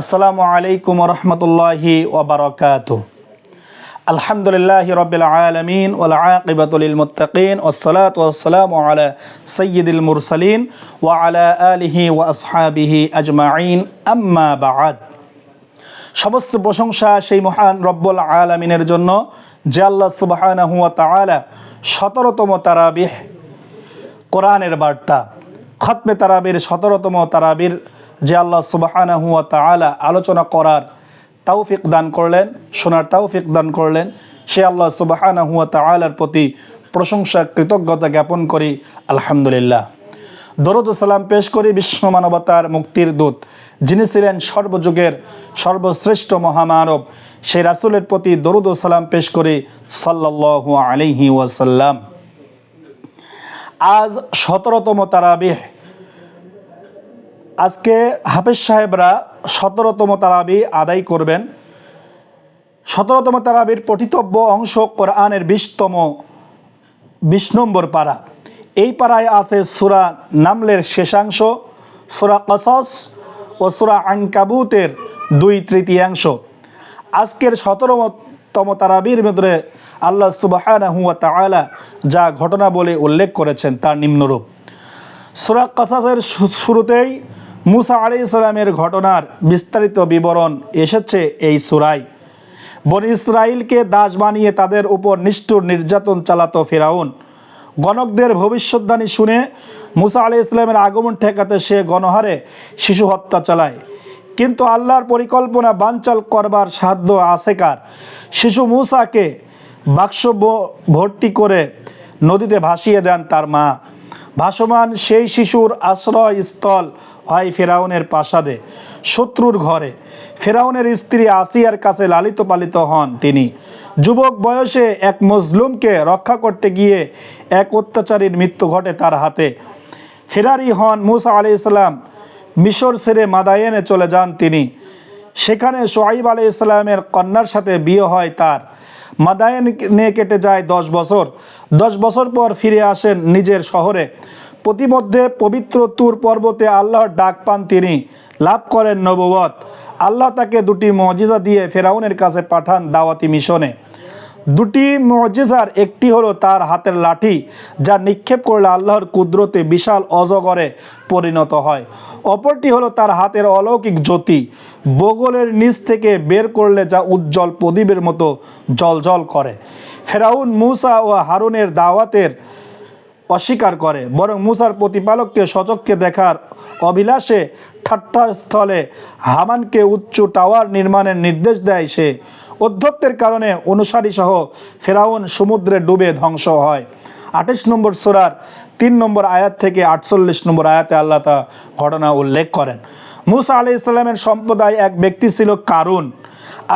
আসসালামু আলাইকুম রহমতুল্লাহি ওবরকাত। আলহামদুলিল্লাহ রবিল আলমিন ওল আকিবাতুল মুত্তাকিন ওসলাত ওসালাম আলা সৈয়দুল মুরসালিন ওয়া আলা আলিহি ওয়া আসহাবিহি আজমাইন। আম্মা বাদ। সমস্ত প্রশংসা সেই মহান রব্বুল আলমিনের জন্য যে আল্লাহ সুবহানাহু ওয়া তাআলা সতেরোতম তারাবিহ কোরআনের বার্তা, খতমে তারাবির সতেরোতম তারাবির যে আল্লাহ সুবাহানাহু ওয়া তাআলা আলোচনা করার তাওফিক দান করলেন, শোনার তাওফিক দান করলেন, সে আল্লাহ সুবাহানাহু ওয়া তাআলার প্রতি প্রশংসা, কৃতজ্ঞতা জ্ঞাপন করি, আলহামদুলিল্লাহ। দরুদ সালাম পেশ করি বিশ্ব মানবতার মুক্তির দূত, যিনি ছিলেন সর্বযুগের সর্বশ্রেষ্ঠ মহামানব। সেই রাসূলের প্রতি দরুদ সালাম পেশ করি, সাল্লাল্লাহু আলিহি ওয়াসাল্লাম। আজ সতেরোতম তারাবিহ আজকে হাফেজ সাহেবরা সতেরোতম তারাবি আদায় করবেন। সতেরোতম তারাবির পঠিতব্য অংশ কোরআনের বিশতম, বিশ নম্বর পাড়া এই পাড়ায় আছে সুরা নামলের শেষাংশ, সুরা কসস ও সুরা আঙ্কাবুতের দুই তৃতীয়াংশ। আজকের সতেরোতম তারাবির ভেতরে আল্লাহ সুবাহ যা ঘটনা বলে উল্লেখ করেছেন তার নিম্নরূপ। সুরা কাসাসের শুরুতেই মুসা আলি ইসলামের ঘটনার বিস্তারিত বিবরণ এসেছে এই সুরাই বন ইসরায়েলকে দাস বানিয়ে তাদের উপর নিষ্ঠুর নির্যাতন চালাতো ফেরাউন। গণকদের ভবিষ্যৎবাণী শুনে মুসা আলি ইসলামের আগমন ঠেকাতে সে গণহারে শিশু হত্যা চালায়। কিন্তু আল্লাহর পরিকল্পনা বানচাল করবার সাধ্য আছে কার? শিশু মুসাকে বাক্স ভর্তি করে নদীতে ভাসিয়ে দেন তার মা। ভাসমান সেই শিশুর আশ্রয়স্থল হয় ফেরাউনের প্রাসাদে শত্রুর ঘরে। ফেরাউনের স্ত্রী আসিয়ার কাছে লালিত পালিত হন তিনি। যুবক বয়সে এক মজলুমকে রক্ষা করতে গিয়ে এক অত্যাচারীর মৃত্যু ঘটে তার হাতে। ফেরারি হন মুসা আলি ইসলাম মিশর ছেড়ে মাদায়েনে চলে যান তিনি। সেখানে সোহাইব আলি ইসলামের কন্যার সাথে বিয়ে হয় তার। মাদায়েনে কেটে যায় দশ বছর। দশ বছর পর ফিরে আসেন নিজের শহরে। প্রতিমধ্যে পবিত্র তুর পর্বতে আল্লাহর ডাক পান তিনি। লাভ করেন নববত আল্লাহ তাকে দুটি মজিজা দিয়ে ফেরাউনের কাছে পাঠান দাওয়াতি মিশনে। দুটি মজিজার একটি হলো তার হাতের লাঠি, যা নিক্ষেপ করলে আল্লাহর কুদরতে বিশাল অজগরে পরিণত হয়। অপরটি হলো তার হাতের অলৌকিক জ্যোতি, বগলের নিচ থেকে বের করলে যা উজ্জ্বল প্রদীপের মতো জলজল করে। ফেরাউন মুসা ও হারুনের দাওয়াতের অস্বীকার করে। বরং মুসার প্রতিপালককে সচককে দেখার অভিলাষে ঠাট্টাস্থলে হামানকে উচ্চ টাওয়ার নির্মাণের নির্দেশ দেয় সে। অধ্যত্বের কারণে অনুসারী সহ ফেরাউন সমুদ্রে ডুবে ধ্বংস হয়। আঠাশ নম্বর সোরার তিন নম্বর আয়াত থেকে আটচল্লিশ নম্বর আয়াতে আল্লাহ তা ঘটনা উল্লেখ করেন। মুসা আলি ইসলামের সম্প্রদায় এক ব্যক্তি ছিল কারুন।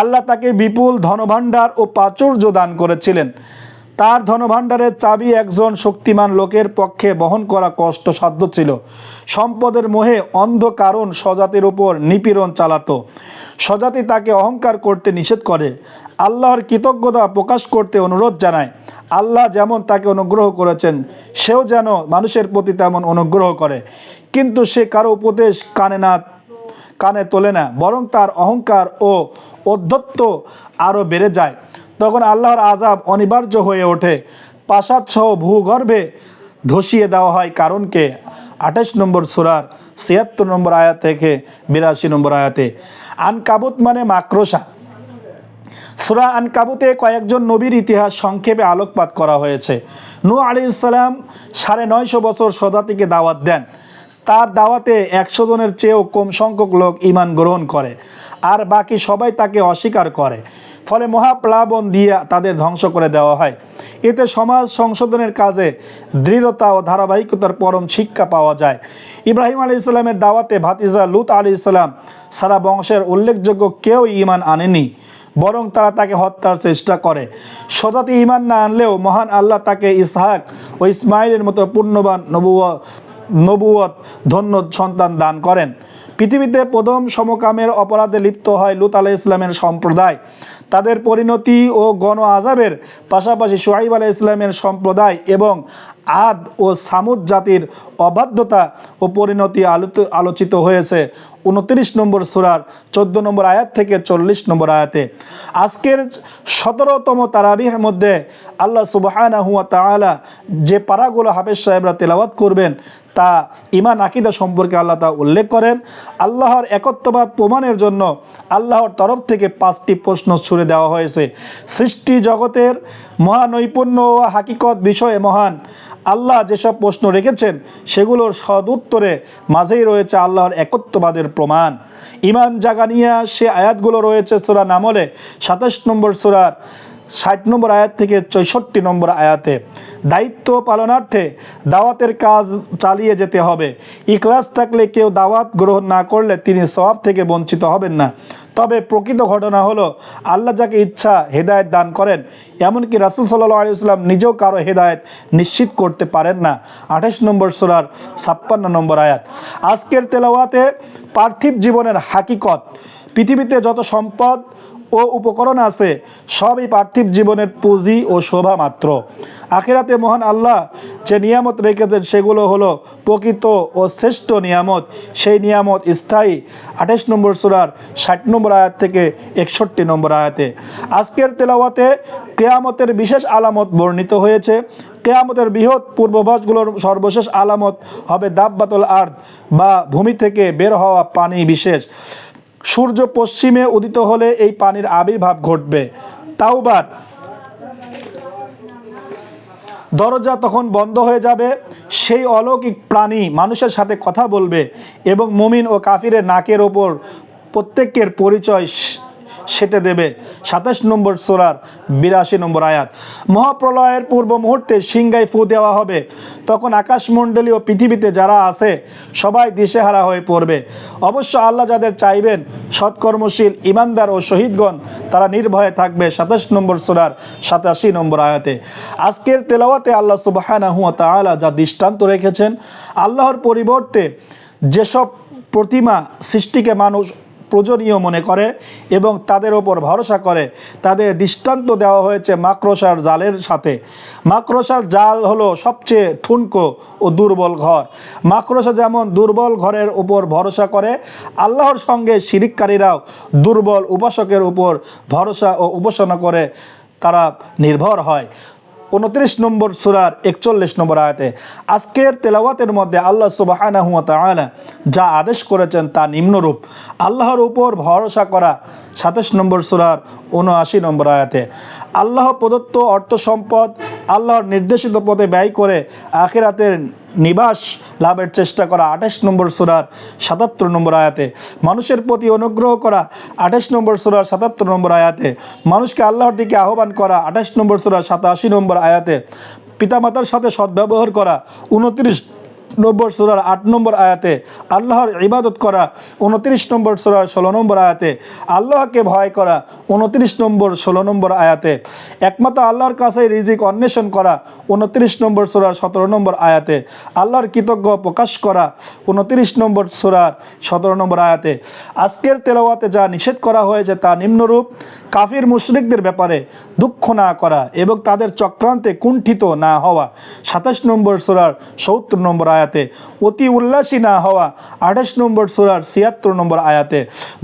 আল্লাহ তাকে বিপুল ধনভাণ্ডার ও প্রাচুর্য দান করেছিলেন। তার ধনভাণ্ডারের চাবি একজন শক্তিমান লোকের পক্ষে বহন করা কষ্টসাধ্য ছিল। সম্পদের মোহে অন্ধ কারণ স্বজাতির উপর নিপীড়ন চালাতো। স্বজাতি তাকে অহংকার করতে নিষেধ করে। আল্লাহর কৃতজ্ঞতা প্রকাশ করতে অনুরোধ জানায়। আল্লাহ যেমন তাকে অনুগ্রহ করেছেন, সেও যেন মানুষের প্রতি তেমন অনুগ্রহ করে। কিন্তু সে কারও উপদেশ কানে না, কানে তোলে না, বরং তার অহংকার ও অধ্যত্ব আরও বেড়ে যায়। তখন আল্লাহর আজাব অনিবার্য হয়ে ওঠে। প্রাসাদ সহ ভূগর্ভে ধসিয়ে দেওয়া হয়। কারণকে আঠাশ নম্বর সুরার ছিয়াত্তর নম্বর আয়াত থেকে বিরাশি নম্বর আয়াতে, আনকাবুত মানে মাক্রোসা সুরা আনকাবুতে কয়েকজন নবীর ইতিহাস সংক্ষেপে আলোকপাত করা হয়েছে। নু আলি ইসলাম সাড়ে নয়শো বছর সদাতিকে দাওয়াত দেন। তার দাওয়াতে একশো জনের চেয়েও কম সংখ্যক লোক ইমান গ্রহণ করে। আর বাকি সবাই তাকে অস্বীকার করে। ফলে মহাপ্লাবন দিয়ে তাদের ধ্বংস করে দেওয়া হয়। এতে সমাজ সংশোধনের কাজে দৃঢ়তা ও ধারাবাহিকতার পরম শিক্ষা পাওয়া যায়। ইব্রাহিম আলী ইসলামের দাওয়াতে ভাতিজা লুত আলী ইসলাম সারা বংশের উল্লেখযোগ্য কেউ ইমান আনেনি, বরং তারা তাকে হত্যার চেষ্টা করে। সজাতি ইমান না আনলেও মহান আল্লাহ তাকে ইসহাক ও ইসমাইলের মতো পূর্ণবান নবুয় নবুয়ত, ধন্য সন্তান দান করেন। পৃথিবীতে প্রথম সমকামের অপরাধে লিপ্ত হয় লুত আলাহ ইসলামের সম্প্রদায়। তাদের পরিণতি ও গণ আজাবের পাশাপাশি সোহাইব আলাহ ইসলামের সম্প্রদায় এবং আদ ও সামুদ জাতির অবাধ্যতা ও পরিণতি আলোত, আলোচিত হয়েছে। উনত্রিশ নম্বর সুরার চোদ্দ নম্বর আয়াত থেকে চল্লিশ নম্বর আয়াতে। আজকের সতেরোতম তারাবিহের মধ্যে আল্লাহ সুবাহানা হুয়া তাআলা যে পারাগুলো হাফেজ সাহেবরা তেলাওয়াত করবেন তা ইমান আকিদা সম্পর্কে আল্লাহ তা উল্লেখ করেন। আল্লাহর একত্ববাদ প্রমাণের জন্য আল্লাহর তরফ থেকে পাঁচটি প্রশ্ন ছুড়ে দেওয়া হয়েছে। সৃষ্টি জগতের মহানৈপুণ্য ও হাকিকত বিষয়ে মহান। আল্লাহ যেসব প্রশ্ন রেখেছেন, সেগুলোর সদুত্তরে মাঝেই রয়েছে আল্লাহর একত্ববাদের প্রমাণ। ইমান জাগানিয়া সে আয়াতগুলো রয়েছে সুরা নামলে সাতাশ নম্বর সুরার ষাট নম্বর আয়াত থেকে চৌষট্টি নম্বর আয়াতে, দায়িত্ব পালনার্থে দাওয়াতের কাজ চালিয়ে যেতে হবে। ইখলাস থাকলে কেউ দাওয়াত গ্রহণ না করলে তিনি সওয়াব থেকে বঞ্চিত হবেন না। তবে প্রকৃত ঘটনা হলো, আল্লাহ যাকে ইচ্ছা হেদায়েত দান করেন, এমনকি রাসুল সাল্লাহ আলি ইসলাম নিজেও কারও হেদায়েত নিশ্চিত করতে পারেন না। আঠাশ নম্বর সুরার ছাপ্পান্ন নম্বর আয়াত, আজকের তেলাওয়াতে পার্থিব জীবনের হাকিকত, পৃথিবীতে যত সম্পদ ও উপকরণ আছে, সবই পার্থিব জীবনের পুঁজি ও শোভা মাত্র। আখেরাতে মহান আল্লাহ যে নিয়ামত রেখেছেন, সেগুলো হলো প্রকৃত ও শ্রেষ্ঠ নিয়ামত। সেই নিয়ামত স্থায়ী। আঠাশ নম্বর সুরার ষাট নম্বর আয়াত থেকে একষট্টি নম্বর আয়াতে, আজকের তেলাওয়াতে কেয়ামতের বিশেষ আলামত বর্ণিত হয়েছে। কেয়ামতের বৃহৎ পূর্বভাসগুলোর সর্বশেষ আলামত হবে দাব্বাতুল আর্থ বা ভূমি থেকে বের হওয়া পানি বিশেষ। সূর্য পশ্চিমে উদিত হলে এই পানির আবির্ভাব ঘটবে। তাওবার। দরজা তখন বন্ধ হয়ে যাবে। সেই অলৌকিক প্রাণী মানুষের সাথে কথা বলবে এবং মুমিন ও কাফিরের নাকের ওপর প্রত্যেকের পরিচয় সেটে দেবে। সাতাশ নম্বর সোরার বিরাশি নম্বর আয়াত। মহাপ্রলয়ের পূর্ব মুহূর্তে সিংগায় ফু দেওয়া হবে। তখন আকাশমণ্ডলী ও পৃথিবীতে যারা আছে, সবাই দিশেহারা হয়ে পড়বে। অবশ্য আল্লাহ যাদের চাইবেন, সৎকর্মশীল, ইমানদার ও শহীদগণ, তারা নির্ভয়ে থাকবে সাতাশ নম্বর সোরার সাতাশি নম্বর আয়াতে। আজকের তেলাওয়াতে আল্লাহ সুবাহানা হুয়া তাআলা যা দৃষ্টান্ত রেখেছেন, আল্লাহর পরিবর্তে যেসব প্রতিমা সৃষ্টিকে মানুষ প্রয়োজনীয় মনে করে এবং তাদের ওপর ভরসা করে। তাদের দৃষ্টান্ত দেওয়া হয়েছে মাকড়সার জালের সাথে। মাকড়সার জাল হলো সবচেয়ে ঠুনকো ও দুর্বল ঘর। মাকড়সা যেমন দুর্বল ঘরের উপর ভরসা করে, আল্লাহর সঙ্গে শিরিককারীরাও দুর্বল উপাসকের উপর ভরসা ও উপাসনা করে, তারা নির্ভর হয়। উনত্রিশ নম্বর সুরার একচল্লিশ নম্বর আয়তে, আজকের তেলাওয়াতের মধ্যে আল্লাহ সুবাহ যা আদেশ করেছেন তা নিম্নরূপ। আল্লাহর উপর ভরসা করা সাতাশ নম্বর সুরার উনআশি নম্বর আয়াতে, আল্লাহ প্রদত্ত অর্থ সম্পদ আল্লাহর নির্দেশিত পথে ব্যয় করে আখেরাতের নিবাস লাভের চেষ্টা করা আঠাশ নম্বর সুরার সাতাত্তর নম্বর আয়াতে। মানুষের প্রতি অনুগ্রহ করা আঠাশ নম্বর সুরার সাতাত্তর নম্বর আয়াতে। মানুষকে আল্লাহর দিকে আহ্বান করা আঠাশ নম্বর সুরার সাতাশি নম্বর আয়াতে। পিতামাতার সাথে সদ্ব্যবহার করা উনত্রিশ নম্বর সুরার আট নম্বর আয়াতে আল্লাহর ইবাদত করা, উনত্রিশ নম্বর সুরার ষোলো নম্বর আয়াতে আল্লাহকে ভয় করা, উনত্রিশ নম্বর ষোলো নম্বর আয়াতে একমাত্র আল্লাহর কাছে রিজিক অন্বেষণ করা, উনত্রিশ নম্বর সুরার সতেরো নম্বর আয়াতে আল্লাহর কৃতজ্ঞ প্রকাশ করা, উনত্রিশ নম্বর সুরার সতেরো নম্বর আয়াতে আজকের তেলাওয়াতে যা নিষেধ করা হয়েছে তা নিম্নরূপ, কাফির মুশরিকদের ব্যাপারে দুঃখ না করা এবং তাদের চক্রান্তে কুণ্ঠিত না হওয়া, সাতাশ নম্বর সুরার সত্তর নম্বর আয়াতে অতি উল্লাসী না হওয়া আঠাশ নম্বর সুরার ছিয়াত্তর নম্বর আয়াতে।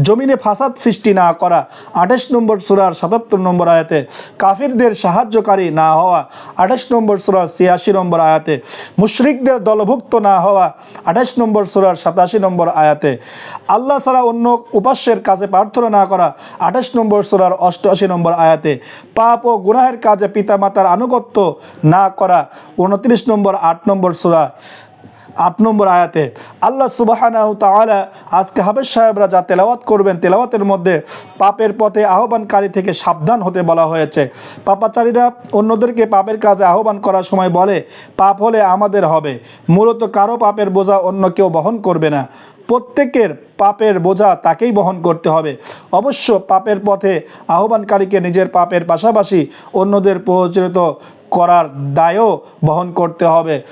জমিনে ফাসাদ সৃষ্টি না করা আঠাশ নম্বর সুরার সাতাত্তর নম্বর আয়াতে। কাফিরদের সাহায্যকারী না হওয়া আঠাশ নম্বর সুরার ছিয়াশি নম্বর আয়াতে। মুশরিকদের দলভুক্ত না হওয়া আঠাশ নম্বর সুরার সাতাশি নম্বর আয়াতে। আল্লাহ ছাড়া অন্য উপাস্যের কাছে প্রার্থনা না করা আঠাশ নম্বর সুরার অষ্টআশি নম্বর আয়াতে। পাপ ও গুনাহের কাজে পিতামাতার আনুগত্য না করা উনত্রিশ নম্বর আট নম্বর সুরা। আট নম্বর আয়াতে, আল্লাহ তাআলা আজকে হাফেজ সাহেবরা যা তেলাওয়াত করবেন তেলাওয়াতের মধ্যে পাপের পথে আহ্বানকারী থেকে সাবধান হতে বলা হয়েছে। পাপাচারীরা অন্যদেরকে পাপের কাজে আহ্বান করার সময় বলে, পাপ হলে আমাদের হবে। মূলত কারও পাপের বোঝা অন্য কেউ বহন করবে না। প্রত্যেকের পাপের বোঝা তাকেই বহন করতে হবে। অবশ্য পাপের পথে আহ্বানকারীকে নিজের পাপের পাশাপাশি অন্যদের প্রচলিত করার দায়ও বহন করতে হবে।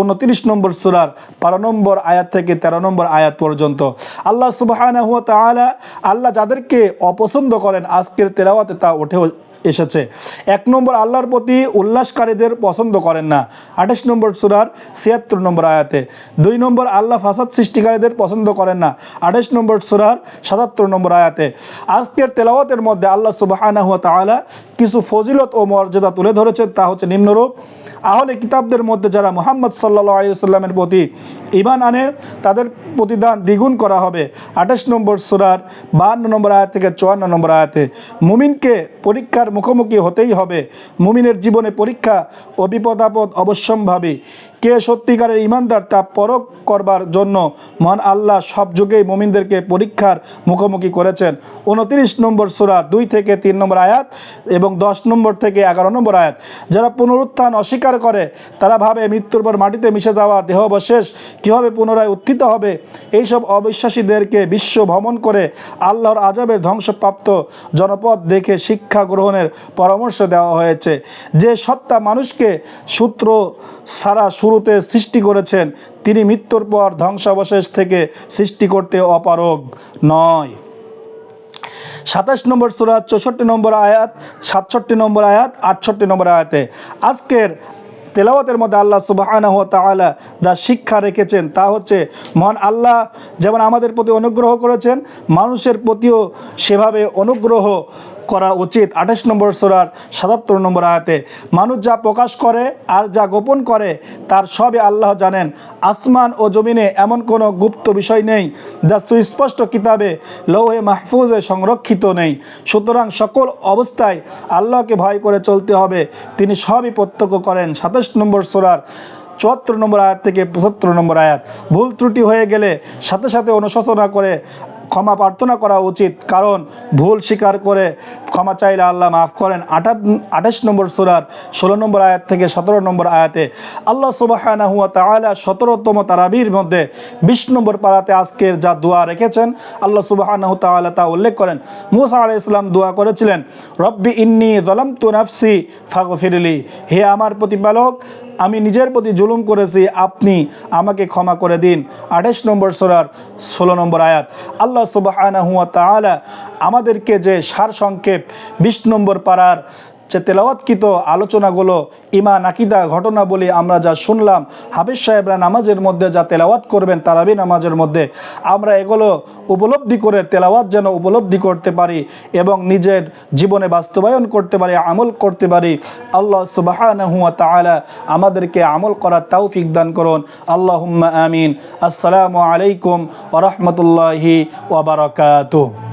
উনত্রিশ নম্বর সুরার বারো নম্বর আয়াত থেকে তেরো নম্বর আয়াত পর্যন্ত। আল্লাহ সুবাহ আল্লাহ যাদেরকে অপছন্দ করেন, আজকের তেলাওয়াতে তা উঠে এসেছে। এক নম্বর আল্লাহর প্রতি উল্লাসকারীদের পছন্দ করেন না। আঠাশ নম্বর সুরার ছিয়াত্তর নম্বর আয়াতে। দুই নম্বর আল্লাহ ফাসাদ সৃষ্টিকারীদের পছন্দ করেন না। আঠাশ নম্বর সুরার সাতাত্তর নম্বর আয়াতে। আজকের তেলাওয়াতের মধ্যে আল্লাহ সুবাহ কিছু ফজিলত ও মর্যাদা তুলে ধরেছেন, তা হচ্ছে নিম্নরূপ। আহলে কিতাবদের মধ্যে যারা মোহাম্মদ সাল্লাহ আলিয়াল্লামের প্রতি ইমান আনে, তাদের প্রতিদান দ্বিগুণ করা হবে। আঠাশ নম্বর সুরার বাহান্ন নম্বর আয়াত থেকে চুয়ান্ন নম্বর আয়াতে, মুমিনকে পরীক্ষার মুখোমুখি হতেই হবে। মুমিনের জীবনে পরীক্ষা ও বিপদ আপদ অবশ্যম্ভাবী। কে সত্যিকারের ইমানদার তা পরখ করবার জন্য মহান আল্লাহ সব যুগেই মুমিনদেরকে পরীক্ষার মুখোমুখি করেছেন। উনত্রিশ নম্বর সুরা দুই থেকে তিন নম্বর আয়াত এবং দশ নম্বর থেকে এগারো নম্বর আয়াত। যারা পুনরুত্থান অস্বীকার করে, তারা ভাবে মৃত্যুর পর মাটিতে মিশে যাওয়া দেহাবশেষ কীভাবে পুনরায় উত্থিত হবে? এইসব অবিশ্বাসীদেরকে বিশ্ব ভ্রমণ করে আল্লাহর আজাবের ধ্বংসপ্রাপ্ত জনপদ দেখে শিক্ষা গ্রহণের পরামর্শ দেওয়া হয়েছে। যে সত্তা মানুষকে সূত্র সারা শুরুতে সৃষ্টি করেছেন, তিনি মৃত্যুর পর ধ্বংসাবশেষ থেকে সৃষ্টি করতে অপারগ নয়। সাতাশ নম্বর সুরা, চৌষট্টি নম্বর আয়াত, সাতষট্টি নম্বর আয়াত, আটষট্টি নম্বর আয়াতে। আজকের তেলাওয়াতের মধ্যে আল্লাহ তাআলা যা শিক্ষা রেখেছেন তা হচ্ছে, মহান আল্লাহ যেমন আমাদের প্রতি অনুগ্রহ করেছেন, মানুষের প্রতিও সেভাবে অনুগ্রহ করা উচিত। আঠাশ নম্বর সোরার সাতাত্তর নম্বর আয়াতে, মানুষ যা প্রকাশ করে আর যা গোপন করে, তার সবই আল্লাহ জানেন। আসমান ও জমিনে এমন কোনো গুপ্ত বিষয় নেই যা সুস্পষ্ট কিতাবে লৌহে মাহফুজে সংরক্ষিত নেই। সুতরাং সকল অবস্থায় আল্লাহকে ভয় করে চলতে হবে। তিনি সবই প্রত্যক্ষ করেন। সাতাশ নম্বর সোরার চুয়াত্তর নম্বর আয়াত থেকে পঁচাত্তর নম্বর আয়াত। ভুল ত্রুটি হয়ে গেলে সাথে সাথে অনুশোচনা করে ক্ষমা প্রার্থনা করা উচিত, কারণ ভুল স্বীকার করে ক্ষমা চাইলে আল্লাহ মাফ করেন। আঠাশ আঠাশ নম্বর সুরার ষোলো নম্বর আয়াত থেকে সতেরো নম্বর আয়াতে আল্লাহ তাআলা সতেরোতম তারাবির মধ্যে বিশ নম্বর পাড়াতে আজকের যা দোয়া রেখেছেন, আল্লাহ তাআলা তা উল্লেখ করেন। মুসা আলাই ইসলাম দোয়া করেছিলেন, রব্বি ইন্নি দলাম তু নাফসি ফাগফিরলি হে আমার প্রতিপালক আমি নিজের প্রতি জুলুম করেছি, আপনি আমাকে ক্ষমা করে দিন। আঠাশ নম্বর সোরার ষোলো নম্বর আয়াত, আল্লাহ সুবাহ আমাদেরকে যে সার সংক্ষেপ বিশ নম্বর পাড়ার যে তেলাওয়াতকৃত আলোচনাগুলো ইমান, আকিদা ঘটনা বলি আমরা যা শুনলাম, হাফিজ সাহেবরা নামাজের মধ্যে যা তেলাওয়াত করবেন, তারাবি নামাজের মধ্যে আমরা এগুলো উপলব্ধি করে তেলাওয়াত যেন উপলব্ধি করতে পারি এবং নিজের জীবনে বাস্তবায়ন করতে পারি, আমল করতে পারি। আল্লাহ সুবাহ তাআলা আমাদেরকে আমল করার তৌফিক দান করুন। আল্লাহ আমিন। আসসালামু আলাইকুম ওয়া রাহমাতুল্লাহি ওয়া বারাকাতুহু।